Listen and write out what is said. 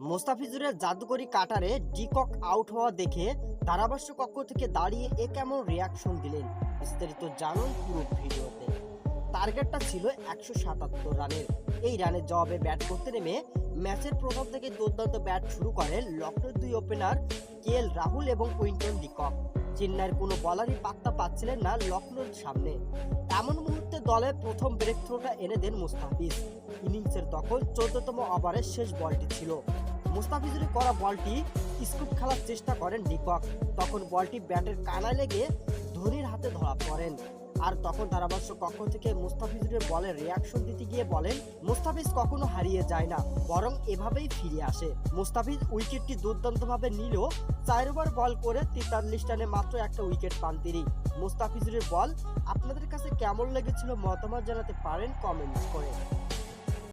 মোস্তাফিজুরের জাদুকরি কাটারে de Kock out হওয়া দেখে ধারাভাষ্য কক্ষ থেকে দাঁড়িয়ে এ কেমন রিয়াকশন দিলেন? বিস্তারিত জানুন পুরো ভিডিওতে। টার্গেটটা ছিল একশো সাতাত্তর রানের। এই রানের জবাবে ব্যাট করতে নেমে ম্যাচের প্রথম থেকে দুর্দান্ত ব্যাট শুরু করেন লক্ষ্ণৌর দুই ওপেনার কে এল রাহুল এবং কুইন্টন ডিকক চেন্নাইয়ের কোনো বলারই পাত্তা পাচ্ছিলেন না লক্ষ্ণৌর সামনে। এমন মুহূর্তে দলে প্রথম ব্রেক থ্রোটা এনে দেন মুস্তাফিজ। ইনিংসের তখন চোদ্দতম ওভারের শেষ বলটি ছিল। মুস্তাফিজুরের করা বলটি স্কুপ খেলার চেষ্টা করেন ডিকক তখন বলটি ব্যাটের কানায় লেগে ধোনির হাতে ধরা পড়েন। আর তখন ধারাভাষ্য কক্ষ থেকে মুস্তাফিজুরের বলে রিয়াকশন দিতে গিয়ে বলেন, মুস্তাফিজ কখনো হারিয়ে যায় না, বরং এভাবেই ফিরে আসে। মুস্তাফিজ উইকেটটি দুর্দান্তভাবে নিলেও চার ওভার বল করে তেতাল্লিশ রানে মাত্র একটা উইকেট পান তিনি। মুস্তাফিজুরের বল আপনাদের কাছে কেমন লেগেছিল মতামত জানাতে পারেন কমেন্ট করে।